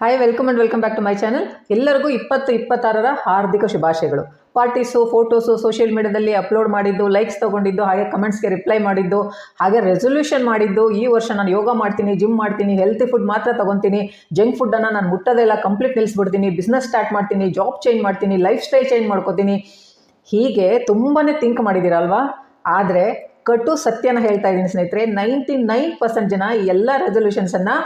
Hi welcome and welcome back to my channel ಎಲ್ಲರಿಗೂ ಇಪ್ಪತ್ತು ಇಪ್ಪತ್ತಾರರ ಹಾರ್ದಿಕ ಶುಭಾಶಯಗಳು. ಪಾರ್ಟೀಸು ಫೋಟೋಸು ಸೋಷಿಯಲ್ ಮೀಡಿಯಾದಲ್ಲಿ ಅಪ್ಲೋಡ್ ಮಾಡಿದ್ದು ಲೈಕ್ಸ್ ತೊಗೊಂಡಿದ್ದು, ಹಾಗೆ ಕಮೆಂಟ್ಸ್ಗೆ ರಿಪ್ಲೈ ಮಾಡಿದ್ದು, ಹಾಗೆ ರೆಸೊಲ್ಯೂಷನ್ ಮಾಡಿದ್ದು, ಈ ವರ್ಷ ನಾನು ಯೋಗ ಮಾಡ್ತೀನಿ ಜಿಮ್ ಮಾಡ್ತೀನಿ ಹೆಲ್ತಿ ಫುಡ್ ಮಾತ್ರ ತೊಗೊತೀನಿ ಜಂಕ್ ಫುಡ್ಡನ್ನು ನಾನು ಮುಟ್ಟೋದೆಲ್ಲ ಕಂಪ್ಲೀಟ್ ನಿಲ್ಲಿಸ್ಬಿಡ್ತೀನಿ ಬಿಸ್ನೆಸ್ ಸ್ಟಾರ್ಟ್ ಮಾಡ್ತೀನಿ ಜಾಬ್ ಚೇಂಜ್ ಮಾಡ್ತೀನಿ ಲೈಫ್ ಸ್ಟೈಲ್ ಚೇಂಜ್ ಮಾಡ್ಕೋತೀನಿ. ಹೀಗೆ ತುಂಬಾ ಥಿಂಕ್ ಮಾಡಿದ್ದೀರಲ್ವಾ? ಆದರೆ, ಕಟು ಸತ್ಯನ ಹೇಳ್ತಾ ಇದ್ದೀನಿ ಸ್ನೇಹಿತರೆ ನೈಂಟಿ ನೈನ್ ಪರ್ಸೆಂಟ್ ಜನ ಎಲ್ಲ ರೆಸೊಲ್ಯೂಷನ್ಸನ್ನು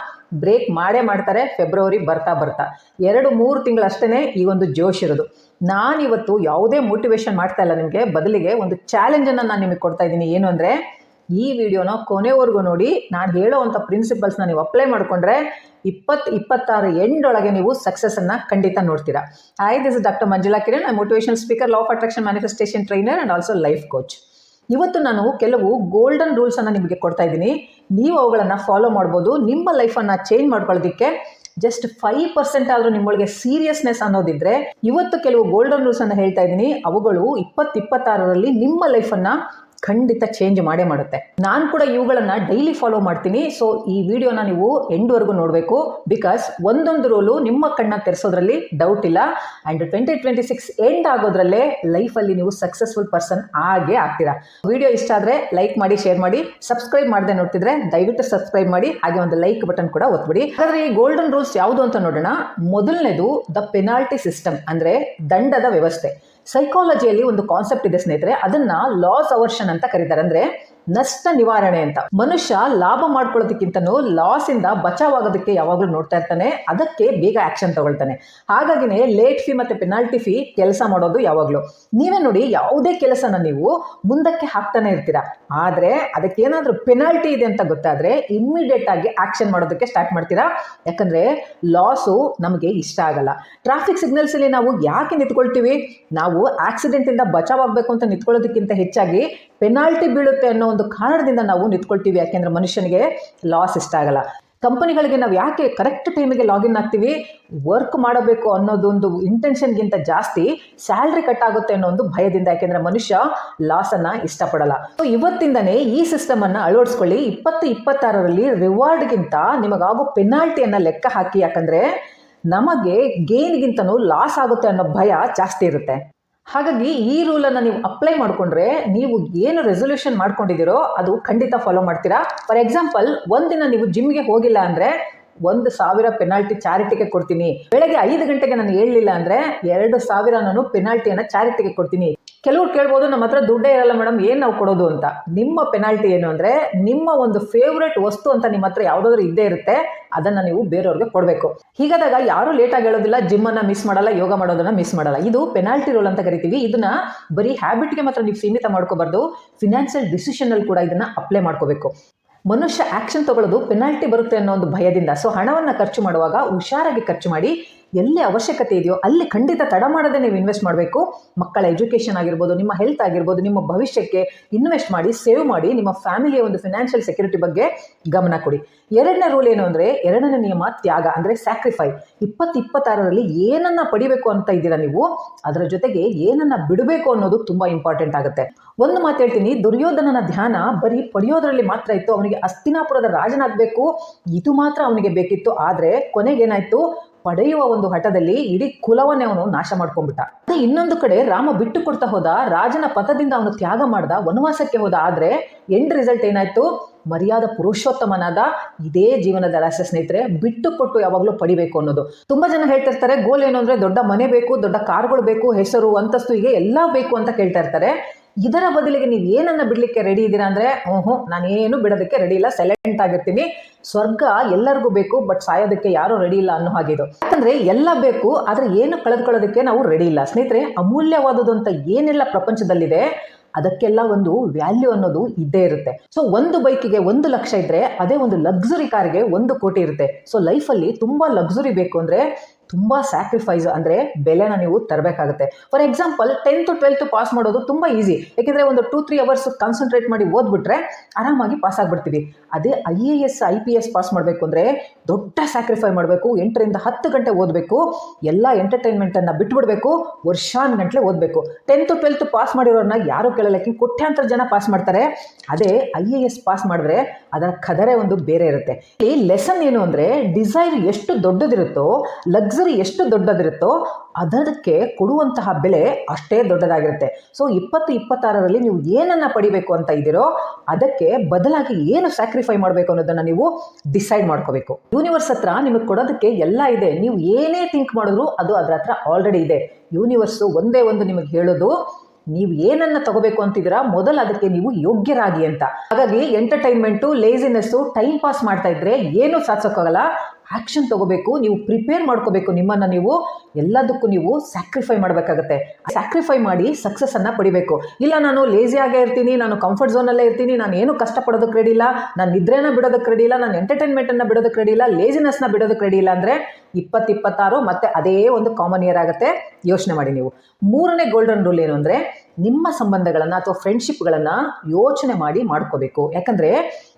ಬ್ರೇಕ್ ಮಾಡೇ ಮಾಡ್ತಾರೆ, ಫೆಬ್ರವರಿ ಬರ್ತಾ ಬರ್ತಾ. ಎರಡು, ಮೂರು ತಿಂಗಳಷ್ಟೇ ಈ ಒಂದು ಜೋಶ್ ಇರೋದು. ನಾನಿವತ್ತು ಯಾವುದೇ ಮೋಟಿವೇಶನ್ ಮಾಡ್ತಾ ಇಲ್ಲ ನಿಮಗೆ, ಬದಲಿಗೆ ಒಂದು ಚಾಲೆಂಜನ್ನು ನಾನು ನಿಮಗೆ ಕೊಡ್ತಾ ಇದ್ದೀನಿ. ಏನು ಅಂದರೆ, ಈ ವಿಡಿಯೋನ ಕೊನೆವರೆಗೂ ನೋಡಿ, ನಾನು ಹೇಳೋವಂಥ ಪ್ರಿನ್ಸಿಪಲ್ಸ್ನ ನೀವು ಅಪ್ಲೈ ಮಾಡಿಕೊಂಡ್ರೆ ಇಪ್ಪತ್ತು ಇಪ್ಪತ್ತಾರು ಎಂಡೊಳಗೆ ನೀವು ಸಕ್ಸಸ್ಸನ್ನು ಖಂಡಿತ ನೋಡ್ತೀರಾ. I this doctor Manjula Kiran motivation speaker law of attraction manifestation trainer and also life coach ಇವತ್ತು ನಾನು ಕೆಲವು ಗೋಲ್ಡನ್ ರೂಲ್ಸನ್ನು ನಿಮಗೆ ಕೊಡ್ತಾ ಇದ್ದೀನಿ. ನೀವು ಅವುಗಳನ್ನು ಫಾಲೋ ಮಾಡ್ಬೋದು. ನಿಮ್ಮ ಲೈಫನ್ನು ಚೇಂಜ್ ಮಾಡ್ಕೊಳ್ಳೋದಕ್ಕೆ ಜಸ್ಟ್ ಫೈವ್ ಪರ್ಸೆಂಟ್ ಆದರೂ ನಿಮ್ಮೊಳಗೆ ಸೀರಿಯಸ್ನೆಸ್ ಅನ್ನೋದಿದ್ರೆ ಇವತ್ತು ಕೆಲವು ಗೋಲ್ಡನ್ ರೂಲ್ಸನ್ನು ಹೇಳ್ತಾ ಇದ್ದೀನಿ. ಅವುಗಳು ಇಪ್ಪತ್ತಿಪ್ಪತ್ತಾರರಲ್ಲಿ ನಿಮ್ಮ ಲೈಫನ್ನು ಖಂಡಿತ ಚೇಂಜ್ ಮಾಡೇ ಮಾಡುತ್ತೆ. ನಾನು ಕೂಡ ಇವುಗಳನ್ನು ಡೈಲಿ ಫಾಲೋ ಮಾಡ್ತೀನಿ. ಸೊ ಈ ವಿಡಿಯೋನ ನೀವು ಎಂಡ್ವರೆಗೂ ನೋಡಬೇಕು. ಬಿಕಾಸ್ ಒಂದೊಂದು ರೋಲು ನಿಮ್ಮ ಕಣ್ಣ ತೆರೆಸೋದ್ರಲ್ಲಿ ಡೌಟ್ ಇಲ್ಲ. And twenty twenty six end ಆಗೋದ್ರಲ್ಲೇ ಲೈಫಲ್ಲಿ ನೀವು ಸಕ್ಸಸ್ಫುಲ್ ಪರ್ಸನ್ ಆಗೇ ಆಗ್ತೀರಾ. ವಿಡಿಯೋ ಇಷ್ಟ ಆದರೆ ಲೈಕ್ ಮಾಡಿ ಶೇರ್ ಮಾಡಿ. ಸಬ್ಸ್ಕ್ರೈಬ್ ಮಾಡದೆ ನೋಡ್ತಿದ್ರೆ ದಯವಿಟ್ಟು ಸಬ್ಸ್ಕ್ರೈಬ್ ಮಾಡಿ. ಹಾಗೆ ಒಂದು ಲೈಕ್ ಬಟನ್ ಕೂಡ ಒತ್ಬಿಡಿ. ಹಾಗಾದ್ರೆ ಈ ಗೋಲ್ಡನ್ ರೂಲ್ಸ್ ಯಾವುದು ಅಂತ ನೋಡೋಣ. ಮೊದಲನೇದು ದ ಪೆನಾಲ್ಟಿ ಸಿಸ್ಟಮ್ ಅಂದರೆ ದಂಡದ ವ್ಯವಸ್ಥೆ. ಸೈಕಾಲಜಿಯಲ್ಲಿ ಒಂದು ಕಾನ್ಸೆಪ್ಟ್ ಇದೆ ಸ್ನೇಹಿತರೆ. ಅದನ್ನ ಲಾಸ್ ಅವರ್ಷನ್ ಅಂತ ಕರೀತಾರೆ. ಅಂದ್ರೆ ನಷ್ಟ ನಿವಾರಣೆ ಅಂತ. ಮನುಷ್ಯ ಲಾಭ ಮಾಡ್ಕೊಳ್ಳೋದಕ್ಕಿಂತನೂ ಲಾಸ್ ಇಂದ ಬಚಾವಾಗೋದಕ್ಕೆ ಯಾವಾಗಲೂ ನೋಡ್ತಾ ಇರ್ತಾನೆ. ಅದಕ್ಕೆ ಬೇಗ ಆಕ್ಷನ್ ತಗೊಳ್ತಾನೆ. ಹಾಗಾಗಿನೇ ಲೇಟ್ ಫೀ ಮತ್ತೆ ಪೆನಾಲ್ಟಿ ಫೀ ಕೆಲಸ ಮಾಡೋದು ಯಾವಾಗಲೂ. ನೀವೇ ನೋಡಿ ಯಾವುದೇ ಕೆಲಸನ ನೀವು ಮುಂದಕ್ಕೆ ಹಾಕ್ತಾನೆ ಇರ್ತೀರಾ. ಆದರೆ ಅದಕ್ಕೇನಾದ್ರೂ ಪೆನಾಲ್ಟಿ ಇದೆ ಅಂತ ಗೊತ್ತಾದ್ರೆ ಇಮ್ಮಿಡಿಯೇಟ್ ಆಗಿ ಆಕ್ಷನ್ ಮಾಡೋದಕ್ಕೆ ಸ್ಟಾರ್ಟ್ ಮಾಡ್ತೀರಾ? ಯಾಕಂದ್ರೆ ಲಾಸು ನಮಗೆ ಇಷ್ಟ ಆಗಲ್ಲ. ಟ್ರಾಫಿಕ್ ಸಿಗ್ನಲ್ಸ್ ಅಲ್ಲಿ ನಾವು ಯಾಕೆ ನಿಂತ್ಕೊಳ್ತೀವಿ? ನಾವು ಆಕ್ಸಿಡೆಂಟ್ ಇಂದ ಬಚಾವಾಗಬೇಕು ಅಂತ ನಿಂತ್ಕೊಳ್ಳೋದಕ್ಕಿಂತ ಹೆಚ್ಚಾಗಿ ಪೆನಾಲ್ಟಿ ಬೀಳುತ್ತೆ ಅನ್ನೋ ಒಂದು ಕಾರಣದಿಂದ ನಾವು ನಿಂತ್ಕೊಳ್ತೀವಿ. ಯಾಕೆಂದ್ರೆ ಮನುಷ್ಯನಿಗೆ ಲಾಸ್ ಇಷ್ಟ ಆಗಲ್ಲ. ಕಂಪನಿಗಳಿಗೆ ನಾವು ಯಾಕೆ ಕರೆಕ್ಟ್ ಟೈಮಿಗೆ ಲಾಗಿನ್ ಆಗ್ತೀವಿ? ವರ್ಕ್ ಮಾಡಬೇಕು ಅನ್ನೋದೊಂದು ಇಂಟೆನ್ಷನ್ಗಿಂತ ಜಾಸ್ತಿ ಸ್ಯಾಲ್ರಿ ಕಟ್ ಆಗುತ್ತೆ ಅನ್ನೋ ಒಂದು ಭಯದಿಂದ. ಯಾಕೆಂದ್ರೆ ಮನುಷ್ಯ ಲಾಸನ್ನು ಇಷ್ಟಪಡಲ್ಲ. ಸೊ ಇವತ್ತಿಂದನೇ ಈ ಸಿಸ್ಟಮನ್ನು ಅಳವಡಿಸ್ಕೊಳ್ಳಿ. ಇಪ್ಪತ್ತು ಇಪ್ಪತ್ತಾರರಲ್ಲಿ ರಿವಾರ್ಡ್ಗಿಂತ ನಿಮಗಾಗೋ ಪೆನಾಲ್ಟಿಯನ್ನು ಲೆಕ್ಕ ಹಾಕಿ. ಯಾಕಂದರೆ ನಮಗೆ ಗೇನ್ಗಿಂತನೂ ಲಾಸ್ ಆಗುತ್ತೆ ಅನ್ನೋ ಭಯ ಜಾಸ್ತಿ ಇರುತ್ತೆ. ಹಾಗಾಗಿ ಈ ರೂಲನ್ನು ನೀವು ಅಪ್ಲೈ ಮಾಡಿಕೊಂಡ್ರೆ ನೀವು ಏನು ರೆಸೊಲ್ಯೂಷನ್ ಮಾಡ್ಕೊಂಡಿದ್ದೀರೋ ಅದು ಖಂಡಿತ ಫಾಲೋ ಮಾಡ್ತೀರಾ? ಫಾರ್ ಎಕ್ಸಾಂಪಲ್ ಒಂದಿನ ನೀವು ಜಿಮ್ಗೆ ಹೋಗಿಲ್ಲ ಅಂದರೆ ಒಂದು ಸಾವಿರ ಪೆನಾಲ್ಟಿ ಚಾರಿಟಿಗೆ ಕೊಡ್ತೀನಿ. ಬೆಳಗ್ಗೆ ಐದು ಗಂಟೆಗೆ ನಾನು ಹೇಳಲಿಲ್ಲ ಅಂದರೆ ಎರಡು ಸಾವಿರ ನಾನು ಪೆನಾಲ್ಟಿಯನ್ನು ಚಾರಿಟಿಗೆ ಕೊಡ್ತೀನಿ. ಕೆಲವ್ರು ಕೇಳ್ಬೋದು, ನಮ್ಮ ಹತ್ರ ದುಡ್ಡೇ ಇರಲ್ಲ ಮೇಡಮ್, ಏನು ನಾವು ಕೊಡೋದು ಅಂತ. ನಿಮ್ಮ ಪೆನಾಲ್ಟಿ ಏನು ಅಂದರೆ, ನಿಮ್ಮ ಒಂದು ಫೇವ್ರೇಟ್ ವಸ್ತು ಅಂತ ನಿಮ್ಮ ಹತ್ರ ಯಾವುದಾದ್ರೂ ಇದ್ದೇ ಇರುತ್ತೆ, ಅದನ್ನು ನೀವು ಬೇರೆಯವ್ರಿಗೆ ಕೊಡಬೇಕು. ಹೀಗಾದಾಗ ಯಾರು ಲೇಟಾಗಿ ಹೇಳೋದಿಲ್ಲ ಜಿಮ್ಮನ್ನು ಮಿಸ್ ಮಾಡಲ್ಲ, ಯೋಗ ಮಾಡೋದನ್ನ ಮಿಸ್ ಮಾಡಲ್ಲ. ಇದು ಪೆನಾಲ್ಟಿ ರೋಲ್ ಅಂತ ಕರಿತೀವಿ. ಇದನ್ನ ಬರೀ ಹ್ಯಾಬಿಟ್ಗೆ ಮಾತ್ರ ನೀವು ಸೀಮಿತ ಮಾಡ್ಕೋಬಾರ್ದು. ಫಿನಾನ್ಷಿಯಲ್ ಡಿಸಿಷನಲ್ಲಿ ಕೂಡ ಇದನ್ನು ಅಪ್ಲೈ ಮಾಡ್ಕೋಬೇಕು. ಮನುಷ್ಯ ಆಕ್ಷನ್ ತಗೊಳ್ಳೋದು ಪೆನಾಲ್ಟಿ ಬರುತ್ತೆ ಅನ್ನೋ ಒಂದು ಭಯದಿಂದ. ಸೊ ಹಣವನ್ನು ಖರ್ಚು ಮಾಡುವಾಗ ಹುಷಾರಾಗಿ ಖರ್ಚು ಮಾಡಿ ಎಲ್ಲಿ ಅವಶ್ಯಕತೆ ಇದೆಯೋ ಅಲ್ಲಿ ಖಂಡಿತ ತಡ ಮಾಡದೆ ನೀವು ಇನ್ವೆಸ್ಟ್ ಮಾಡಬೇಕು. ಮಕ್ಕಳ ಎಜುಕೇಷನ್ ಆಗಿರ್ಬೋದು, ನಿಮ್ಮ ಹೆಲ್ತ್ ಆಗಿರ್ಬೋದು, ನಿಮ್ಮ ಭವಿಷ್ಯಕ್ಕೆ ಇನ್ವೆಸ್ಟ್ ಮಾಡಿ ಸೇವ್ ಮಾಡಿ, ನಿಮ್ಮ ಫ್ಯಾಮಿಲಿಯ ಒಂದು ಫಿನಾನ್ಷಿಯಲ್ ಸೆಕ್ಯೂರಿಟಿ ಬಗ್ಗೆ ಗಮನ ಕೊಡಿ. ಎರಡನೇ ರೂಲ್ ಏನು ಅಂದರೆ, ಎರಡನೇ ನಿಯಮ ತ್ಯಾಗ ಅಂದರೆ ಸ್ಯಾಕ್ರಿಫೈ ಇಪ್ಪತ್ತು ಇಪ್ಪತ್ತಾರರಲ್ಲಿ ಏನನ್ನ ಪಡಿಬೇಕು ಅಂತ ಇದ್ದೀರಾ ನೀವು, ಅದರ ಜೊತೆಗೆ ಏನನ್ನ ಬಿಡಬೇಕು ಅನ್ನೋದು ತುಂಬ ಇಂಪಾರ್ಟೆಂಟ್ ಆಗುತ್ತೆ. ಒಂದು ಮಾತು ಹೇಳ್ತೀನಿ, ದುರ್ಯೋಧನನ ಧ್ಯಾನ ಬರೀ ಪಡೆಯೋದ್ರಲ್ಲಿ ಮಾತ್ರ ಇತ್ತು, ಅವನಿಗೆ ಅಸ್ತಿನಾಪುರದ ರಾಜನಾಗಬೇಕು. ಇದು ಮಾತ್ರ ಅವನಿಗೆ ಬೇಕಿತ್ತು, ಆದರೆ ಕೊನೆಗೇನಾಯ್ತು ಪಡೆಯುವ ಒಂದು ಹಠದಲ್ಲಿ ಇಡೀ ಕುಲವನ್ನೇ ಅವನು ನಾಶ ಮಾಡ್ಕೊಂಡ್ಬಿಟ್ಟ. ಅದೇ ಇನ್ನೊಂದು ಕಡೆ ರಾಮ ಬಿಟ್ಟು ಕೊಡ್ತಾ ಹೋದ, ರಾಜನ ಪಥದಿಂದ ಅವನು ತ್ಯಾಗ ಮಾಡ್ದ, ವನವಾಸಕ್ಕೆ ಹೋದ. ಆದ್ರೆ ಎಂಡ್ ರಿಸಲ್ಟ್ ಏನಾಯ್ತು? ಮರ್ಯಾದ ಪುರುಷೋತ್ತಮನಾದ ಇದೇ ಜೀವನದ ರಹಸ್ಯ ಸ್ನೇಹಿತರೆ, ಬಿಟ್ಟು ಕೊಟ್ಟು ಯಾವಾಗಲೂ ಪಡಿಬೇಕು ಅನ್ನೋದು. ತುಂಬಾ ಜನ ಹೇಳ್ತಿರ್ತಾರೆ ಗೋಲ್ ಏನು ಅಂದ್ರೆ ದೊಡ್ಡ ಮನೆ ಬೇಕು, ದೊಡ್ಡ ಕಾರ್ಗಳು ಬೇಕು, ಹೆಸರು, ಅಂತಸ್ತು, ಹೀಗೆ ಎಲ್ಲ ಬೇಕು ಅಂತ ಕೇಳ್ತಾ ಇರ್ತಾರೆ. ಇದರ ಬದಲಿಗೆ ನೀವು ಏನನ್ನ ಬಿಡ್ಲಿಕ್ಕೆ ರೆಡಿ ಇದ್ದೀರಾ ಅಂದ್ರೆ ನಾನು ನಾನೇನು ಬಿಡೋದಕ್ಕೆ ರೆಡಿ ಇಲ್ಲ ಸೈಲೆಂಟ್ ಆಗಿರ್ತೀನಿ. ಸ್ವರ್ಗ ಎಲ್ಲರಿಗೂ ಬೇಕು ಬಟ್ ಸಾಯೋದಕ್ಕೆ ಯಾರೂ ರೆಡಿ ಇಲ್ಲ ಅನ್ನೋ ಹಾಗಿದು ಯಾಕಂದರೆ ಎಲ್ಲ ಬೇಕು, ಆದ್ರೆ ಏನು ಕಳೆದುಕೊಳ್ಳೋದಕ್ಕೆ ನಾವು ರೆಡಿ ಇಲ್ಲ. ಸ್ನೇಹಿತರೆ ಅಮೂಲ್ಯವಾದುದು ಏನೆಲ್ಲ ಪ್ರಪಂಚದಲ್ಲಿದೆ, ಅದಕ್ಕೆಲ್ಲ ಒಂದು ವ್ಯಾಲ್ಯೂ ಅನ್ನೋದು ಇದ್ದೇ ಇರುತ್ತೆ. ಸೊ ಒಂದು ಬೈಕಿಗೆ ಒಂದು ಲಕ್ಷ ಇದ್ರೆ, ಅದೇ ಒಂದು ಲಕ್ಸುರಿ ಕಾರ್ಗೆ ಒಂದು ಕೋಟಿ ಇರುತ್ತೆ. ಸೊ ಲೈಫಲ್ಲಿ ತುಂಬಾ ಲಕ್ಸುರಿ ಬೇಕು ಅಂದ್ರೆ ತುಂಬ ಸ್ಯಾಕ್ರಿಫೈಸ್ ಅಂದರೆ ಬೆಲೆನ ನೀವು ತರಬೇಕಾಗುತ್ತೆ. For example tenth twelfth pass ಮಾಡೋದು ತುಂಬ ಈಸಿ ಯಾಕೆಂದರೆ ಒಂದು ಟೂ ತ್ರೀ ಅವರ್ಸ್ ಕಾನ್ಸಂಟ್ರೇಟ್ ಮಾಡಿ ಓದ್ಬಿಟ್ರೆ ಆರಾಮಾಗಿ ಪಾಸ್ ಆಗಿಬಿಡ್ತೀವಿ. ಅದೇ I A S I P S pass ಮಾಡಬೇಕು ಅಂದರೆ ದೊಡ್ಡ ಸ್ಯಾಕ್ರಿಫೈ ಮಾಡಬೇಕು, ಎಂಟರಿಂದ ಹತ್ತು ಗಂಟೆ ಓದಬೇಕು, ಎಲ್ಲ ಎಂಟರ್ಟೈನ್ಮೆಂಟನ್ನು ಬಿಟ್ಬಿಡಬೇಕು, ವರ್ಷಾನುಗಂಟ್ಲೆ ಓದಬೇಕು. ಟೆಂತ್ ಟ್ವೆಲ್ತ್ ಪಾಸ್ ಮಾಡಿರೋರನ್ನ ಯಾರು ಕೇಳಲಿಕ್ಕೆ? ಕೋಟ್ಯಾಂತರ ಜನ ಪಾಸ್ ಮಾಡ್ತಾರೆ. ಅದೇ ಐ ಎ ಎಸ್ ಪಾಸ್ ಮಾಡಿದ್ರೆ ಅದರ ಕದರೆ ಒಂದು ಬೇರೆ ಇರುತ್ತೆ. ಈ ಲೆಸನ್ ಏನು ಅಂದರೆ ಡಿಸೈರ್ ಎಷ್ಟು ದೊಡ್ಡದಿರುತ್ತೋ ಲಕ್ಸರಿ ಎಷ್ಟು ದೊಡ್ಡದಿರುತ್ತೋ ಅದಕ್ಕೆ ಕೊಡುವಂತಹ ಬೆಲೆ ಅಷ್ಟೇ ದೊಡ್ಡದಾಗಿರುತ್ತೆ. ಸೊ ಇಪ್ಪತ್ತು ಇಪ್ಪತ್ತಾರರಲ್ಲಿ ನೀವು ಏನನ್ನು ಪಡಿಬೇಕು ಅಂತ ಇದ್ದೀರೋ ಅದಕ್ಕೆ ಬದಲಾಗಿ ಏನು ಸ್ಯಾಕ್ರಿಫೈ ಮಾಡಬೇಕು ಅನ್ನೋದನ್ನು ನೀವು ಡಿಸೈಡ್ ಮಾಡ್ಕೋಬೇಕು. ಯೂನಿವರ್ಸ್ ಹತ್ರ ನಿಮಗೆ ಕೊಡೋದಕ್ಕೆ ಎಲ್ಲ ಇದೆ. ನೀವು ಏನೇ ಥಿಂಕ್ ಮಾಡಿದ್ರು ಅದು ಅದರ ಹತ್ರ ಆಲ್ರೆಡಿ ಇದೆ. ಯೂನಿವರ್ಸು ಒಂದೇ ಒಂದು ನಿಮಗೆ ಹೇಳೋದು, ನೀವು ಏನನ್ನ ತಗೋಬೇಕು ಅಂತಿದ್ದೀರಾ ಮೊದಲು ಅದಕ್ಕೆ ನೀವು ಯೋಗ್ಯರಾಗಿ ಅಂತ. ಹಾಗಾಗಿ ಎಂಟರ್ಟೈನ್ಮೆಂಟು ಲೇಸಿನೆಸ್ಸು ಟೈಮ್ ಪಾಸ್ ಮಾಡ್ತಾ ಇದ್ರೆ ಏನು ಸಾಧಿಸೋಕ್ಕಾಗಲ್ಲ? ಆ್ಯಕ್ಷನ್ ತಗೋಬೇಕು, ನೀವು ಪ್ರಿಪೇರ್ ಮಾಡ್ಕೋಬೇಕು ನಿಮ್ಮನ್ನು ನೀವು, ಎಲ್ಲದಕ್ಕೂ ನೀವು ಸ್ಯಾಕ್ರಿಫೈ ಮಾಡಬೇಕಾಗತ್ತೆ. ಸ್ಯಾಕ್ರಿಫೈ ಮಾಡಿ ಸಕ್ಸಸ್ಸನ್ನು ಪಡಿಬೇಕು. ಇಲ್ಲ, ನಾನು ಲೇಸಿಯಾಗೇ ಇರ್ತೀನಿ, ನಾನು ಕಂಫರ್ಟ್ ಝೋನಲ್ಲೇ ಇರ್ತೀನಿ, ನಾನು ಏನು ಕಷ್ಟಪಡೋದಕ್ಕೆ ರೆಡಿ ನಾನು ನಿದ್ರೆನ ಬಿಡೋದಕ್ಕೆ ರೆಡಿ ಇಲ್ಲ, ನಾನು ಎಂಟರ್ಟೈನ್ಮೆಂಟನ್ನು ಬಿಡೋದಕ್ಕೆ ರೆಡಿ ಇಲ್ಲ ಲೇಸಿನೆಸ್ನ ಬಿಡೋದಕ್ಕೆ ರೆಡಿ ಇಲ್ಲ ಅಂದರೆ ಇಪ್ಪತ್ತಿಪ್ಪತ್ತಾರು ಮತ್ತೆ ಅದೇ ಒಂದು ಕಾಮನ್ ಇಯರ್ ಆಗುತ್ತೆ. ಯೋಚನೆ ಮಾಡಿ ನೀವು. ಮೂರನೇ ಗೋಲ್ಡನ್ ರೂಲ್ ಏನು ಅಂದರೆ ನಿಮ್ಮ ಸಂಬಂಧಗಳನ್ನು ಅಥವಾ ಫ್ರೆಂಡ್ಶಿಪ್ಗಳನ್ನು ಯೋಚನೆ ಮಾಡಿ ಮಾಡ್ಕೋಬೇಕು. ಯಾಕಂದರೆ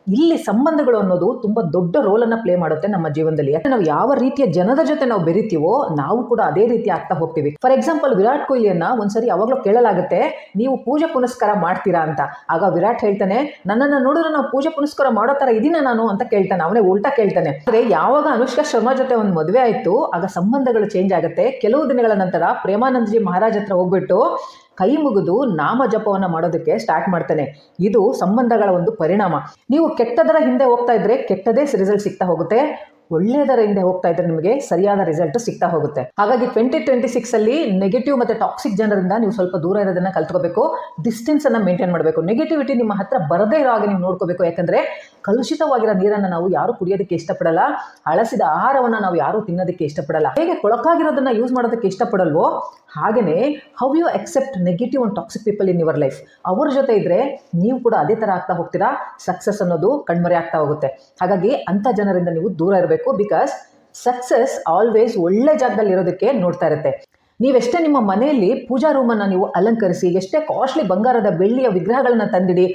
ಇಲ್ಲಿ ಸಂಬಂಧಗಳು ಅನ್ನೋದು ತುಂಬ ದೊಡ್ಡ ರೋಲನ್ನು ಪ್ಲೇ ಮಾಡುತ್ತೆ ನಮ್ಮ ಜೀವನದಲ್ಲಿ. ಯಾಕಂದ್ರೆ ನಾವು ಯಾವ ರೀತಿಯ ಜನದ ಜೊತೆ ನಾವು ಬೆರಿತೀವೋ, ನಾವು ಕೂಡ ಅದೇ ರೀತಿ ಆಗ್ತಾ ಹೋಗ್ತೀವಿ. ಫಾರ್ ಎಕ್ಸಾಂಪಲ್ ವಿರಾಟ್ ಕೊಹ್ಲಿಯನ್ನ ಒಂದ್ಸರಿ ಯಾವಾಗಲೂ ಕೇಳಲಾಗುತ್ತೆ, ನೀವು ಪೂಜೆ ಪುನಸ್ಕಾರ ಮಾಡ್ತೀರಾ ಅಂತ. ಆಗ ವಿರಾಟ್ ಹೇಳ್ತಾನೆ, ನನ್ನನ್ನು ನೋಡಿದ್ರೆ ನಾವು ಪೂಜೆ ಪುನಸ್ಕಾರ ಮಾಡೋ ಥರ ಇದೀನ ನಾನು ಅಂತ ಕೇಳ್ತಾನೆ. ಅವನೇ ಉಲ್ಟಾ ಕೇಳ್ತಾನೆ. ಆದರೆ ಯಾವಾಗ ಅನುಷ್ಕಾ ಶರ್ಮಾ ಜೊತೆ ಒಂದು ಮದುವೆ ಆಯಿತು, ಆಗ ಸಂಬಂಧಗಳು ಚೇಂಜ್ ಆಗುತ್ತೆ. ಕೆಲವು ದಿನಗಳ ನಂತರ ಪ್ರೇಮಾನಂದಜಿ ಮಹಾರಾಜ್ ಹತ್ರ ಹೋಗ್ಬಿಟ್ಟು ಕೈ ಮುಗಿದು ನಾಮ ಜಪವನ್ನು ಮಾಡೋದಕ್ಕೆ ಸ್ಟಾರ್ಟ್ ಮಾಡ್ತಾನೆ. ಇದು ಸಂಬಂಧಗಳ ಒಂದು ಪರಿಣಾಮ. ನೀವು ಕೆಟ್ಟದರ ಹಿಂದೆ ಹೋಗ್ತಾ ಇದ್ರೆ ಕೆಟ್ಟದೇ ರಿಸಲ್ಟ್ ಸಿಗ್ತಾ ಹೋಗುತ್ತೆ. ಒಳ್ಳೆಯದರ ಹಿಂದೆ ಹೋಗ್ತಾ ಇದ್ರೆ ನಿಮಗೆ ಸರಿಯಾದ ರಿಸಲ್ಟ್ ಸಿಗ್ತಾ ಹೋಗುತ್ತೆ. ಹಾಗಾಗಿ ಟ್ವೆಂಟಿ ಟ್ವೆಂಟಿ ಸಿಕ್ಸ್ ಅಲ್ಲಿ ನೆಗೆಟಿವ್ ಮತ್ತೆ ಟಾಕ್ಸಿಕ್ ಜನರಿಂದ ನೀವು ಸ್ವಲ್ಪ ದೂರ ಇರೋದನ್ನ ಕಲ್ತ್ಕೋಬೇಕು. ಡಿಸ್ಟೆನ್ಸ್ ಅನ್ನ ಮೇಂಟೈನ್ ಮಾಡಬೇಕು. ನೆಗೆಟಿವಿಟಿ ನಿಮ್ಮ ಹತ್ರ ಬರದೇ ಇರೋ ಹಾಗೆ ನೀವು ನೋಡ್ಕೋಬೇಕು. ಯಾಕಂದ್ರೆ ಕಲುಷಿತವಾಗಿರೋ ನೀರನ್ನು ನಾವು ಯಾರು ಕುಡಿಯೋದಕ್ಕೆ ಇಷ್ಟಪಡಲ್ಲ. ಹಳಸಿದ ಆಹಾರವನ್ನು ನಾವು ಯಾರು ತಿನ್ನೋದಕ್ಕೆ ಇಷ್ಟಪಡಲ್ಲ. ಹೇಗೆ ಕೊಳಕಾಗಿರೋದನ್ನ ಯೂಸ್ ಮಾಡೋದಕ್ಕೆ ಇಷ್ಟಪಡಲ್ವೋ ಹಾಗೆಯೇ how you accept negative and toxic people in your life ಅವ್ರ ಜೊತೆ ಇದ್ರೆ ನೀವು ಕೂಡ ಅದೇ ಥರ ಆಗ್ತಾ ಹೋಗ್ತೀರಾ? ಸಕ್ಸಸ್ ಅನ್ನೋದು ಕಣ್ಮರೆ ಆಗ್ತಾ ಹೋಗುತ್ತೆ. ಹಾಗಾಗಿ ಅಂಥ ಜನರಿಂದ ನೀವು ದೂರ ಇರಬೇಕು ಬಿಕಾಸ್ ಸಕ್ಸಸ್ ಆಲ್ವೇಸ್ ಒಳ್ಳೆ ಜಾಗದಲ್ಲಿ ಇರೋದಕ್ಕೆ ನೋಡ್ತಾ ಇರುತ್ತೆ. ನೀವೆಷ್ಟೇ ನಿಮ್ಮ ಮನೆಯಲ್ಲಿ ಪೂಜಾ ರೂಮನ್ನು ನೀವು ಅಲಂಕರಿಸಿ, ಎಷ್ಟೇ ಕಾಸ್ಟ್ಲಿ ಬಂಗಾರದ ಬೆಳ್ಳಿಯ ವಿಗ್ರಹಗಳನ್ನು ತಂದಿಡಿ,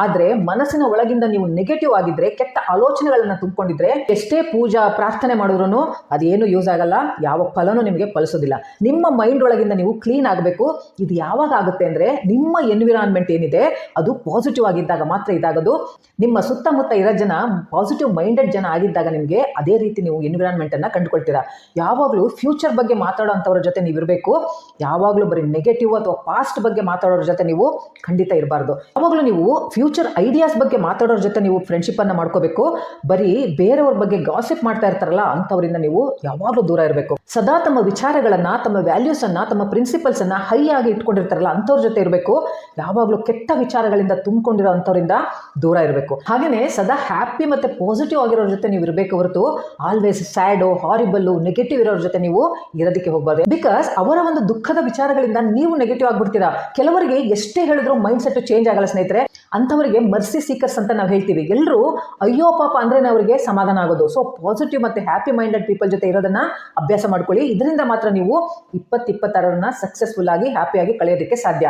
ಆದರೆ ಮನಸ್ಸಿನ ಒಳಗಿಂದ ನೀವು ನೆಗೆಟಿವ್ ಆಗಿದ್ರೆ, ಕೆಟ್ಟ ಆಲೋಚನೆಗಳನ್ನು ತುಂಬಿಕೊಂಡಿದ್ರೆ, ಎಷ್ಟೇ ಪೂಜಾ ಪ್ರಾರ್ಥನೆ ಮಾಡಿದ್ರು ಅದೇನು ಯೂಸ್ ಆಗಲ್ಲ, ಯಾವ ಫಲನೂ ನಿಮಗೆ ಫಲಿಸೋದಿಲ್ಲ. ನಿಮ್ಮ ಮೈಂಡ್ ಒಳಗಿಂದ ನೀವು ಕ್ಲೀನ್ ಆಗಬೇಕು. ಇದು ಯಾವಾಗ ಆಗುತ್ತೆ ಅಂದರೆ, ನಿಮ್ಮ ಎನ್ವಿರಾನ್ಮೆಂಟ್ ಏನಿದೆ, ಅದು ಪಾಸಿಟಿವ್ ಆಗಿದ್ದಾಗ ಮಾತ್ರ ಇದಾಗೋದು. ನಿಮ್ಮ ಸುತ್ತಮುತ್ತ ಇರೋ ಜನ ಪಾಸಿಟಿವ್ ಮೈಂಡೆಡ್ ಜನ ಆಗಿದ್ದಾಗ ನಿಮಗೆ ಅದೇ ರೀತಿ ನೀವು ಎನ್ವಿರಾನ್ಮೆಂಟನ್ನು ಕಂಡುಕೊಳ್ತೀರಾ. ಯಾವಾಗಲೂ ಫ್ಯೂಚರ್ ಬಗ್ಗೆ ಮಾತಾಡೋ ಜೊತೆ ನೀವು ಇರಬೇಕು. ಯಾವಾಗಲೂ ಬರೀ ನೆಗೆಟಿವ್ ಅಥವಾ ಪಾಸ್ಟ್ ಬಗ್ಗೆ ಮಾತಾಡೋರ ಜೊತೆ ನೀವು ಖಂಡಿತ ಇರಬಾರ್ದು. ಯಾವಾಗಲೂ ನೀವು ಫ್ಯೂಚರ್ ಐಡಿಯಾಸ್ ಬಗ್ಗೆ ಮಾತಾಡೋರ ಜೊತೆ ನೀವು ಫ್ರೆಂಡ್ಶಿಪ್ಪನ್ನು ಮಾಡ್ಕೋಬೇಕು. ಬರೀ ಬೇರೆಯವ್ರ ಬಗ್ಗೆ ಗಾಸಿಪ್ ಮಾಡ್ತಾ ಇರ್ತಾರಲ್ಲ, ಅಂಥವರಿಂದ ನೀವು ಯಾವಾಗಲೂ ದೂರ ಇರಬೇಕು. ಸದಾ ತಮ್ಮ ವಿಚಾರಗಳನ್ನು, ತಮ್ಮ ವ್ಯಾಲ್ಯೂಸನ್ನು ತಮ್ಮ ಪ್ರಿನ್ಸಿಪಲ್ಸನ್ನು ಹೈ ಆಗಿ ಇಟ್ಕೊಂಡಿರ್ತಾರಲ್ಲ, ಅಂಥವ್ರ ಜೊತೆ ಇರಬೇಕು. ಯಾವಾಗಲೂ ಕೆಟ್ಟ ವಿಚಾರಗಳಿಂದ ತುಂಬಿಕೊಂಡಿರೋ ಅಂಥವರಿಂದ ದೂರ ಇರಬೇಕು. ಹಾಗೆಯೇ ಸದಾ ಹ್ಯಾಪಿ ಮತ್ತು ಪಾಸಿಟಿವ್ ಆಗಿರೋರ ಜೊತೆ ನೀವು ಇರಬೇಕು ಹೊರತು ಆಲ್ವೇಸ್ ಸ್ಯಾಡು ಹಾರಿಬಲ್ಲು ನೆಗೆಟಿವ್ ಇರೋರ ಜೊತೆ ನೀವು ಇರೋದಕ್ಕೆ ಹೋಗಬಾರ್ದು. ಬಿಕಾಸ್ ಅವರ ಒಂದು ದುಃಖದ ವಿಚಾರಗಳಿಂದ ನೀವು ನೆಗೆಟಿವ್ ಆಗಿಬಿಡ್ತೀರಾ? ಕೆಲವರಿಗೆ ಎಷ್ಟೇ ಹೇಳಿದ್ರು ಮೈಂಡ್ ಸೆಟ್ ಚೇಂಜ್ ಆಗಲ್ಲ ಸ್ನೇಹಿತರೆ. ಅಂಥವರಿಗೆ ಮರ್ಸಿ ಸೀಕರ್ಸ್ ಅಂತ ನಾವು ಹೇಳ್ತೀವಿ. ಎಲ್ಲರೂ ಅಯ್ಯೋ ಪಾಪ, ಅಂದ್ರೆ ಅವರಿಗೆ ಸಮಾಧಾನ ಆಗೋದು. ಸೊ ಪಾಸಿಟಿವ್ ಮತ್ತು ಹ್ಯಾಪಿ ಮೈಂಡೆಡ್ ಪೀಪಲ್ ಜೊತೆ ಇರೋದನ್ನ ಅಭ್ಯಾಸ ಮಾಡ್ಕೊಳ್ಳಿ. ಇದರಿಂದ ಮಾತ್ರ ನೀವು ಇಪ್ಪತ್ತಿಪ್ಪತ್ತಾರರನ್ನ ಸಕ್ಸಸ್ಫುಲ್ ಆಗಿ ಹ್ಯಾಪಿಯಾಗಿ ಕಳೆಯೋದಕ್ಕೆ ಸಾಧ್ಯ.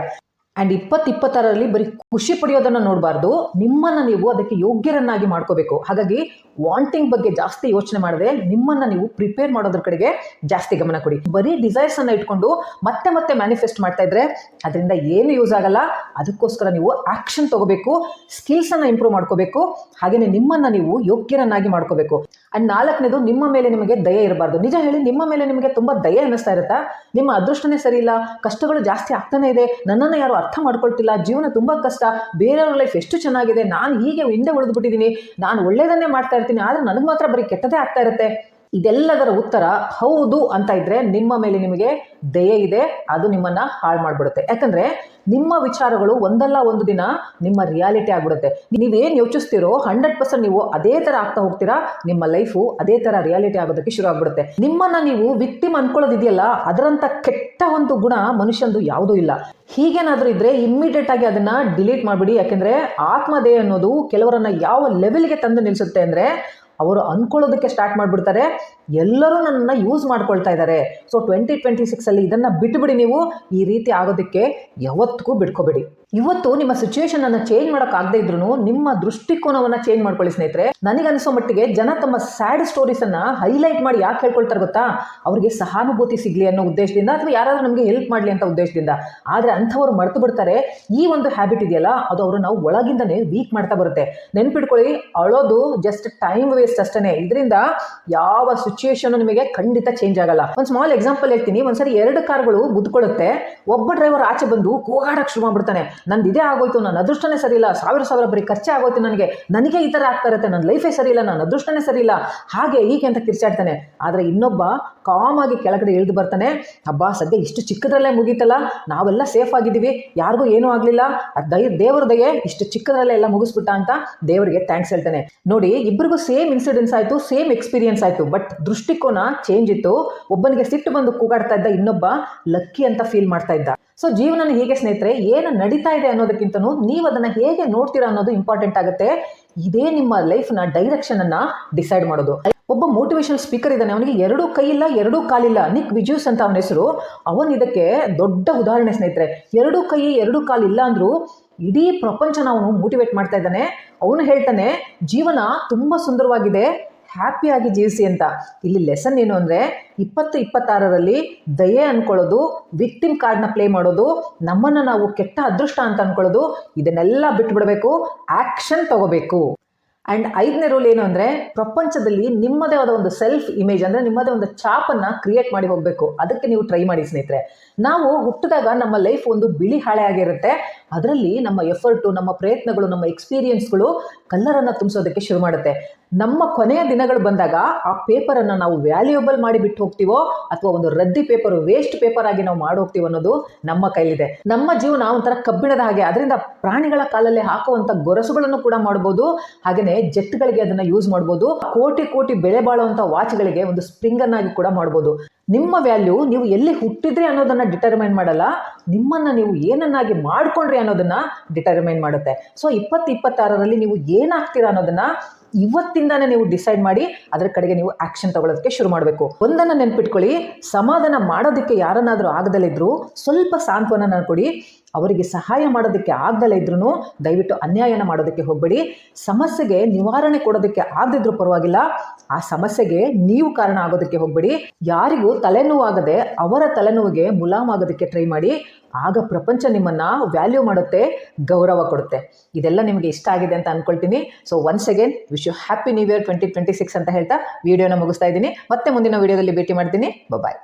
ಆ್ಯಂಡ್ ಇಪ್ಪತ್ತು ಇಪ್ಪತ್ತಾರರಲ್ಲಿ ಬರೀ ಖುಷಿ ಪಡೆಯೋದನ್ನು ನೋಡಬಾರ್ದು. ನಿಮ್ಮನ್ನು ನೀವು ಅದಕ್ಕೆ ಯೋಗ್ಯರನ್ನಾಗಿ ಮಾಡ್ಕೋಬೇಕು. ಹಾಗಾಗಿ ವಾಂಟಿಂಗ್ ಬಗ್ಗೆ ಜಾಸ್ತಿ ಯೋಚನೆ ಮಾಡದೆ ನಿಮ್ಮನ್ನು ನೀವು ಪ್ರಿಪೇರ್ ಮಾಡೋದ್ರ ಕಡೆಗೆ ಜಾಸ್ತಿ ಗಮನ ಕೊಡಿ. ಬರೀ ಡಿಸೈರ್ಸನ್ನು ಇಟ್ಕೊಂಡು ಮತ್ತೆ ಮತ್ತೆ ಮ್ಯಾನಿಫೆಸ್ಟ್ ಮಾಡ್ತಾ ಇದ್ರೆ ಅದರಿಂದ ಏನು ಯೂಸ್ ಆಗಲ್ಲ. ಅದಕ್ಕೋಸ್ಕರ ನೀವು ಆ್ಯಕ್ಷನ್ ತಗೋಬೇಕು. ಸ್ಕಿಲ್ಸನ್ನು ಇಂಪ್ರೂವ್ ಮಾಡ್ಕೋಬೇಕು. ಹಾಗೆಯೇ ನಿಮ್ಮನ್ನು ನೀವು ಯೋಗ್ಯರನ್ನಾಗಿ ಮಾಡ್ಕೋಬೇಕು. ಆ್ಯಂಡ್ ನಾಲ್ಕನೇದು ನಿಮ್ಮ ಮೇಲೆ ನಿಮಗೆ ದಯೆ ಇರಬಾರ್ದು. ನಿಜ ಹೇಳಿ, ನಿಮ್ಮ ಮೇಲೆ ನಿಮಗೆ ತುಂಬ ದಯೆ ಅನ್ನಿಸ್ತಾ ಇರುತ್ತಾ? ನಿಮ್ಮ ಅದೃಷ್ಟನೇ ಸರಿ ಇಲ್ಲ ಕಷ್ಟಗಳು ಜಾಸ್ತಿ ಆಗ್ತಾನೆ ಇದೆ, ನನ್ನನ್ನು ಯಾರು ಅರ್ಥ ಮಾಡ್ಕೊಳ್ತಿಲ್ಲ, ಜೀವನ ತುಂಬ ಕಷ್ಟ, ಬೇರೆಯವ್ರ ಲೈಫ್ ಎಷ್ಟು ಚೆನ್ನಾಗಿದೆ, ನಾನು ಹೀಗೆ ಹಿಂದೆ ಉಳಿದ್ಬಿಟ್ಟಿದ್ದೀನಿ, ನಾನು ಒಳ್ಳೇದನ್ನೇ ಮಾಡ್ತಾ ಇರ್ತೀನಿ, ಆದರೆ ನನಗೆ ಮಾತ್ರ ಬರೀ ಕೆಟ್ಟದೇ ಆಗ್ತಾ ಇರುತ್ತೆ. ಇದೆಲ್ಲದರ ಉತ್ತರ ಹೌದು ಅಂತ ಇದ್ರೆ ನಿಮ್ಮ ಮೇಲೆ ನಿಮಗೆ ದಯೆ ಇದೆ, ಅದು ನಿಮ್ಮನ್ನ ಹಾಳು ಮಾಡಿಬಿಡುತ್ತೆ. ಯಾಕಂದ್ರೆ ನಿಮ್ಮ ವಿಚಾರಗಳು ಒಂದಲ್ಲ ಒಂದು ದಿನ ನಿಮ್ಮ ರಿಯಾಲಿಟಿ ಆಗ್ಬಿಡುತ್ತೆ. ನೀವೇನು ಯೋಚಿಸ್ತೀರೋ ಹಂಡ್ರೆಡ್ ಪರ್ಸೆಂಟ್ ನೀವು ಅದೇ ತರ ಆಗ್ತಾ ಹೋಗ್ತೀರಾ, ನಿಮ್ಮ ಲೈಫು ಅದೇ ತರ ರಿಯಾಲಿಟಿ ಆಗೋದಕ್ಕೆ ಶುರು ಆಗ್ಬಿಡುತ್ತೆ. ನಿಮ್ಮನ್ನ ನೀವು ವಿಕ್ಟಿಮ್ ಅನ್ಕೊಳ್ಳೋದಿದೆಯಲ್ಲ, ಅದರಂತ ಕೆಟ್ಟ ಒಂದು ಗುಣ ಮನುಷ್ಯಂದು ಯಾವುದೂ ಇಲ್ಲ. ಹೀಗೇನಾದ್ರೂ ಇದ್ರೆ ಇಮ್ಮಿಡಿಯೇಟ್ ಆಗಿ ಅದನ್ನ ಡಿಲೀಟ್ ಮಾಡಿಬಿಡಿ. ಯಾಕೆಂದ್ರೆ ಆತ್ಮದೇಹ ಅನ್ನೋದು ಕೆಲವರನ್ನ ಯಾವ ಲೆವೆಲ್ಗೆ ತಂದು ನಿಲ್ಲಿಸುತ್ತೆ ಅಂದ್ರೆ ಅವರು ಅಂದ್ಕೊಳ್ಳೋದಕ್ಕೆ ಸ್ಟಾರ್ಟ್ ಮಾಡಿಬಿಡ್ತಾರೆ. ಎಲ್ಲರೂ ನನ್ನನ್ನು ಯೂಸ್ ಮಾಡ್ಕೊಳ್ತಾ ಇದ್ದಾರೆ ಸೊ ಟ್ವೆಂಟಿ ಟ್ವೆಂಟಿ ಸಿಕ್ಸಲ್ಲಿ ಇದನ್ನು ಬಿಟ್ಟುಬಿಡಿ ನೀವು. ಈ ರೀತಿ ಆಗೋದಕ್ಕೆ ಯಾವತ್ತಿಗೂ ಬಿಟ್ಕೋಬೇಡಿ. ಇವತ್ತು ನಿಮ್ಮ ಸಿಚುವೇಶನ್ ಅನ್ನು ಚೇಂಜ್ ಮಾಡೋಕ್ಕಾಗದೇ ಇದ್ರೂ ನಿಮ್ಮ ದೃಷ್ಟಿಕೋನವನ್ನು ಚೇಂಜ್ ಮಾಡ್ಕೊಳ್ಳಿ ಸ್ನೇಹಿತರೆ. ನನಗನ್ನಿಸೋ ಮಟ್ಟಿಗೆ ಜನ ತಮ್ಮ ಸ್ಯಾಡ್ ಸ್ಟೋರೀಸನ್ನು ಹೈಲೈಟ್ ಮಾಡಿ ಯಾಕೆ ಹೇಳ್ಕೊಳ್ತಾರೆ ಗೊತ್ತಾ? ಅವರಿಗೆ ಸಹಾನುಭೂತಿ ಸಿಗಲಿ ಅನ್ನೋ ಉದ್ದೇಶದಿಂದ ಅಥವಾ ಯಾರಾದರೂ ನಮಗೆ ಹೆಲ್ಪ್ ಮಾಡಲಿ ಅಂತ ಉದ್ದೇಶದಿಂದ. ಆದರೆ ಅಂಥವ್ರು ಮರೆತು ಬಿಡ್ತಾರೆ. ಈ ಒಂದು ಹ್ಯಾಬಿಟ್ ಇದೆಯಲ್ಲ, ಅದು ಅವರು ನಾವು ಒಳಗಿಂದನೇ ವೀಕ್ ಮಾಡ್ತಾ ಬರುತ್ತೆ. ನೆನ್ಪಿಟ್ಕೊಳ್ಳಿ, ಅಳೋದು ಜಸ್ಟ್ ಟೈಮ್ ವೇಸ್ಟ್ ಅಷ್ಟೇ ಇದರಿಂದ ಯಾವ ಸಿಚುಯೇಷನ್ ನಿಮಗೆ ಖಂಡಿತ ಚೇಂಜ್ ಆಗಲ್ಲ. ಒಂದು ಸ್ಮಾಲ್ ಎಕ್ಸಾಂಪಲ್ ಹೇಳ್ತೀನಿ. ಒಂದ್ಸರಿ ಎರಡು ಕಾರ್ಗಳು ಗುದ್ಕೊಳ್ಳುತ್ತೆ ಒಬ್ಬ ಡ್ರೈವರ್ ಆಚೆ ಬಂದು ಕೂಗಾಡಕ್ಕೆ ಶುರು ಮಾಡ್ಬಿಡ್ತಾನೆ. ನಂದು ಇದೇ ಆಗೋಯ್ತು. ನನ್ನ ಅದೃಷ್ಟನೇ ಸರಿ ಇಲ್ಲ ಸಾವಿರ ಸಾವಿರ ಬರೀ ಖರ್ಚೆ ಆಗೋಯ್ತು ನನಗೆ. ನನಗೆ ಈ ಥರ ಆಗ್ತಾ ಇರುತ್ತೆ. ನನ್ನ ಲೈಫೇ ಸರಿ ಇಲ್ಲ ನನ್ನ ಅದೃಷ್ಟನೇ ಸರಿ ಇಲ್ಲ ಹಾಗೆ ಹೀಗೆ ಅಂತ ಕಿರ್ಚಾಡ್ತಾನೆ. ಆದರೆ ಇನ್ನೊಬ್ಬ ಕಾಮ್ ಆಗಿ ಕೆಳಗಡೆ ಇಳಿದು ಬರ್ತಾನೆ. ಹಬ್ಬ ಸದ್ಯ ಇಷ್ಟು ಚಿಕ್ಕದ್ರಲ್ಲೇ ಮುಗೀತಲ್ಲ? ನಾವೆಲ್ಲ ಸೇಫ್ ಆಗಿದ್ದೀವಿ. ಯಾರಿಗೂ ಏನೂ ಆಗಲಿಲ್ಲ. ದೈ, ದೇವ್ರ ದಯೆ ಇಷ್ಟು ಚಿಕ್ಕದ್ರಲ್ಲೇ ಎಲ್ಲ ಮುಗಿಸ್ಬಿಟ್ಟ ಅಂತ ದೇವರಿಗೆ ಥ್ಯಾಂಕ್ಸ್ ಹೇಳ್ತಾನೆ. ನೋಡಿ ಇಬ್ಬರಿಗೂ ಸೇಮ್ ಇನ್ಸಿಡೆನ್ಸ್ ಆಯಿತು ಸೇಮ್ ಎಕ್ಸ್ಪೀರಿಯನ್ಸ್ ಆಯಿತು. ಬಟ್ ದೃಷ್ಟಿಕೋನ ಚೇಂಜ್ ಇತ್ತು. ಒಬ್ಬನಿಗೆ ಸಿಟ್ಟು ಬಂದು ಕೂಗಾಡ್ತಾ ಇದ್ದ ಇನ್ನೊಬ್ಬ ಲಕ್ಕಿ ಅಂತ ಫೀಲ್ ಮಾಡ್ತಾ ಇದ್ದ. ಸೊ ಜೀವನ ಹೇಗೆ ಸ್ನೇಹಿತರೆ, ಏನು ನಡೀತಾ ಇದೆ ಅನ್ನೋದಕ್ಕಿಂತನೂ ನೀವು ಅದನ್ನು ಹೇಗೆ ನೋಡ್ತೀರಾ ಅನ್ನೋದು ಇಂಪಾರ್ಟೆಂಟ್ ಆಗುತ್ತೆ. ಇದೇ ನಿಮ್ಮ ಲೈಫ್ನ ಡೈರೆಕ್ಷನನ್ನು ಡಿಸೈಡ್ ಮಾಡೋದು. ಒಬ್ಬ ಮೋಟಿವೇಶನಲ್ ಸ್ಪೀಕರ್ ಇದ್ದಾನೆ. ಅವನಿಗೆ ಎರಡೂ ಕೈ ಇಲ್ಲ ಎರಡೂ ಕಾಲಿಲ್ಲ. ನಿಕ್ ವಿಜ್ಯೂಸ್ ಅಂತ ಅವನ ಹೆಸರು. ಅವನ್ ಇದಕ್ಕೆ ದೊಡ್ಡ ಉದಾಹರಣೆ ಸ್ನೇಹಿತರೆ. ಎರಡೂ ಕೈ ಎರಡೂ ಕಾಲಿಲ್ಲ ಅಂದರೂ ಇಡೀ ಪ್ರಪಂಚನ ಅವನು ಮೋಟಿವೇಟ್ ಮಾಡ್ತಾ ಇದ್ದಾನೆ. ಅವನು ಹೇಳ್ತಾನೆ, ಜೀವನ ತುಂಬ ಸುಂದರವಾಗಿದೆ. ಹ್ಯಾಪಿಯಾಗಿ ಜೀವಿಸಿ ಅಂತ. ಇಲ್ಲಿ ಲೆಸನ್ ಏನು ಅಂದರೆ, ಇಪ್ಪತ್ತು ಇಪ್ಪತ್ತಾರರಲ್ಲಿ ದಯೆ ಅನ್ಕೊಳ್ಳೋದು ವಿಕ್ಟಿಮ್ ಕಾರ್ಡ್ನ ಪ್ಲೇ ಮಾಡೋದು, ನಮ್ಮನ್ನು ನಾವು ಕೆಟ್ಟ ಅದೃಷ್ಟ ಅಂತ ಅನ್ಕೊಳ್ಳೋದು, ಇದನ್ನೆಲ್ಲ ಬಿಟ್ಬಿಡಬೇಕು. ಆ್ಯಕ್ಷನ್ ತಗೋಬೇಕು. ಆ್ಯಂಡ್ ಐದನೇ ರೂಲ್ ಏನು ಅಂದರೆ ಪ್ರಪಂಚದಲ್ಲಿ ನಿಮ್ಮದೇ ಆದ ಒಂದು ಸೆಲ್ಫ್ ಇಮೇಜ್ ಅಂದರೆ ನಿಮ್ಮದೇ ಒಂದು ಚಾಪನ್ನು ಕ್ರಿಯೇಟ್ ಮಾಡಿ ಹೋಗಬೇಕು. ಅದಕ್ಕೆ ನೀವು ಟ್ರೈ ಮಾಡಿ ಸ್ನೇಹಿತರೆ. ನಾವು ಹುಟ್ಟಿದಾಗ ನಮ್ಮ ಲೈಫ್ ಒಂದು ಬಿಳಿ ಹಾಳೆ ಆಗಿರುತ್ತೆ. ಅದರಲ್ಲಿ ನಮ್ಮ ಎಫರ್ಟು ನಮ್ಮ ಪ್ರಯತ್ನಗಳು, ನಮ್ಮ ಎಕ್ಸ್ಪೀರಿಯನ್ಸ್ಗಳು ಕಲ್ಲರನ್ನು ತುಂಬಿಸೋದಕ್ಕೆ ಶುರು ಮಾಡುತ್ತೆ. ನಮ್ಮ ಕೊನೆಯ ದಿನಗಳು ಬಂದಾಗ ಆ ಪೇಪರನ್ನು ನಾವು ವ್ಯಾಲ್ಯೂಯಬಲ್ ಮಾಡಿ ಬಿಟ್ಟು ಹೋಗ್ತೀವೋ ಅಥವಾ ಒಂದು ರದ್ದಿ ಪೇಪರ್ ವೇಸ್ಟ್ ಪೇಪರ್ ಆಗಿ ನಾವು ಮಾಡಿ ಹೋಗ್ತೀವೋ ಅನ್ನೋದು ನಮ್ಮ ಕೈಲಿದೆ. ನಮ್ಮ ಜೀವನ ಒಂಥರ ಕಬ್ಬಿಣದ ಹಾಗೆ. ಅದರಿಂದ ಪ್ರಾಣಿಗಳ ಕಾಲಲ್ಲಿ ಹಾಕುವಂಥ ಗೊರಸುಗಳನ್ನು ಕೂಡ ಮಾಡ್ಬೋದು. ಹಾಗೆಯೇ ಜೆಟ್ಗಳಿಗೆ ಅದನ್ನು ಯೂಸ್ ಮಾಡ್ಬೋದು. ಕೋಟಿ ಕೋಟಿ ಬೆಲೆ ಬಾಳುವಂಥ ವಾಚ್ಗಳಿಗೆ ಒಂದು ಸ್ಪ್ರಿಂಗನ್ನಾಗಿ ಕೂಡ ಮಾಡ್ಬೋದು. ನಿಮ್ಮ ವ್ಯಾಲ್ಯೂ ನೀವು ಎಲ್ಲಿ ಹುಟ್ಟಿದ್ರಿ ಅನ್ನೋದನ್ನ ಡಿಟರ್ಮೈನ್ ಮಾಡಲ್ಲ. ನಿಮ್ಮನ್ನ ನೀವು ಏನನ್ನಾಗಿ ಮಾಡ್ಕೊಂಡ್ರಿ ಅನ್ನೋದನ್ನ ಡಿಟರ್ಮೈನ್ ಮಾಡುತ್ತೆ. ಸೊ ಇಪ್ಪತ್ತು ಇಪ್ಪತ್ತಾರರಲ್ಲಿ ನೀವು ಏನಾಗ್ತೀರಾ ಅನ್ನೋದನ್ನ ಇವತ್ತಿಂದಾನೇ ನೀವು ಡಿಸೈಡ್ ಮಾಡಿ ಅದರ ಕಡೆಗೆ ನೀವು ಆಕ್ಷನ್ ತಗೊಳ್ಳೋದಕ್ಕೆ ಶುರು ಮಾಡಬೇಕು. ಒಂದನ್ನು ನೆನ್ಪಿಟ್ಕೊಳ್ಳಿ. ಸಮಾಧಾನ ಮಾಡೋದಕ್ಕೆ ಯಾರನ್ನಾದರೂ ಆಗದಲ್ಲಿದ್ರು ಸ್ವಲ್ಪ ಸಾಂತ್ವನ ಕೊಡಿ. ಅವರಿಗೆ ಸಹಾಯ ಮಾಡೋದಕ್ಕೆ ಆಗದಲ್ಲೇ ಇದ್ರೂ ದಯವಿಟ್ಟು ಅನ್ಯಾಯನ ಮಾಡೋದಕ್ಕೆ ಹೋಗಬೇಡಿ. ಸಮಸ್ಯೆಗೆ ನಿವಾರಣೆ ಕೊಡೋದಕ್ಕೆ ಆಗದಿದ್ರೂ ಪರವಾಗಿಲ್ಲ. ಆ ಸಮಸ್ಯೆಗೆ ನೀವು ಕಾರಣ ಆಗೋದಕ್ಕೆ ಹೋಗಬೇಡಿ. ಯಾರಿಗೂ ತಲೆನೋವಾಗದೆ ಅವರ ತಲೆನೋವಿಗೆ ಮುಲಾಮಾಗೋದಕ್ಕೆ ಟ್ರೈ ಮಾಡಿ. ಆಗ ಪ್ರಪಂಚ ನಿಮ್ಮನ್ನ ವ್ಯಾಲ್ಯೂ ಮಾಡುತ್ತೆ, ಗೌರವ ಕೊಡುತ್ತೆ. ಇದೆಲ್ಲ ನಿಮಗೆ ಇಷ್ಟ ಆಗಿದೆ ಅಂತ ಅನ್ಕೊಳ್ತೀನಿ. So once again wish you happy new year twenty twenty six ಅಂತ ಹೇಳ್ತಾ ವಿಡಿಯೋನ ಮುಗಿಸ್ತಾ ಇದ್ದೀನಿ. ಮತ್ತೆ ಮುಂದಿನ ವಿಡಿಯೋದಲ್ಲಿ ಭೇಟಿ ಮಾಡ್ತೀನಿ. ಬಾಯ್